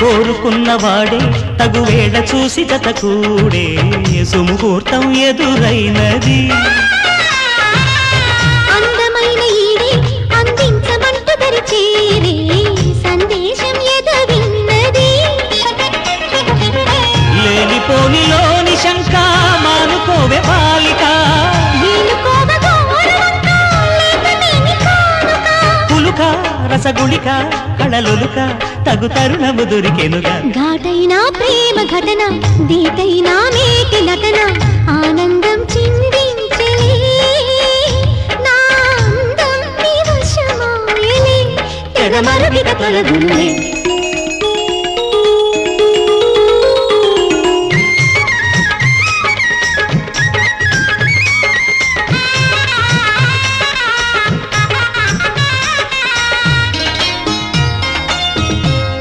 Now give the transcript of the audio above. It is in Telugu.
కోరుకున్నవాడే తగు వేళ చూసి జత కూడే సుముహూర్తం ఎదురైనది. లేనిపోనిలోని శంక మానుకోవే బాలిక. పులుక రసగుళిక కళలులుక తగు తరుణము దొరికెనుగా. ఘాటైన ప్రేమ ఘటన దీటైన మేటి నటన ఆనందం చిందించలే.